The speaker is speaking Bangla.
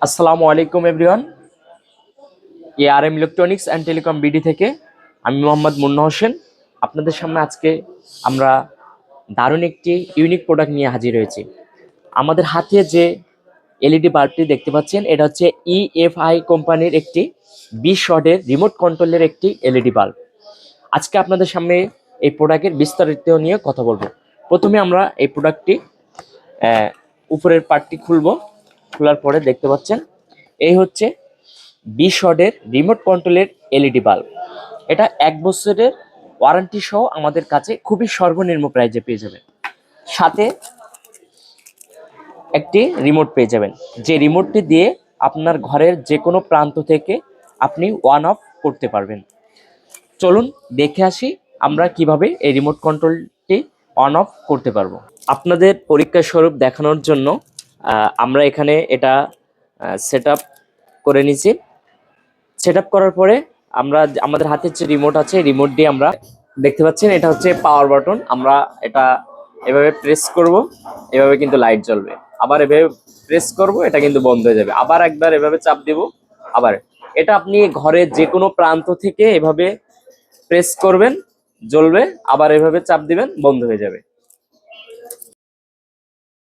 আসসালামু আলাইকুম everyone A R M electronics and telecom BD থেকে আমি মোহাম্মদ মুন্না হোসেন। আপনাদের সামনে আজকে আমরা দারুণ একটি ইউনিক প্রোডাক্ট নিয়ে হাজির হয়েছি। আমাদের হাতে যে এলইডি বাল্বটি দেখতে পাচ্ছেন, এটা হচ্ছে E ইএফআই কোম্পানির একটি বিশ শটের রিমোট কন্ট্রোলের একটি এলইডি বাল্ব আজকে আপনাদের সামনে এই প্রোডাক্টের বিস্তারিত নিয়ে কথা বলব। প্রথমে আমরা এই প্রোডাক্টটি উপরের পার্টটি খুলবো। খোলার পরে দেখতে পাচ্ছেন, এই হচ্ছে বিশ শটের রিমোট কন্ট্রোলের এলইডি বাল্ব এটা এক বছরের ওয়ারেন্টি সহ আমাদের কাছে খুবই সর্বনিম্ন প্রাইজে পেয়ে যাবেন। সাথে একটি রিমোট পেয়ে যাবেন। যে রিমোটটি দিয়ে আপনার ঘরের যে কোনো প্রান্ত থেকে আপনি ওয়ান অফ করতে পারবেন। চলুন দেখে আসি আমরা কীভাবে এই রিমোট কন্ট্রোলটি অন অফ করতে পারব। আপনাদের পরীক্ষা স্বরূপ দেখানোর জন্য আমরা এখানে এটা সেট করে নিছি সেট করার পরে আমরা, আমাদের হাতে যে রিমোট আছে রিমোট দিয়ে আমরা দেখতে পাচ্ছেন, এটা হচ্ছে পাওয়ার বাটন আমরা এটা এভাবে প্রেস করব, এভাবে কিন্তু লাইট জ্বলবে। আবার এভাবে প্রেস করব, এটা কিন্তু বন্ধ হয়ে যাবে। আবার একবার এভাবে চাপ দিব, আবার। এটা আপনি ঘরের যে কোনো প্রান্ত থেকে এভাবে প্রেস করবেন, জ্বলবে, আবার এভাবে চাপ দিবেন, বন্ধ হয়ে যাবে।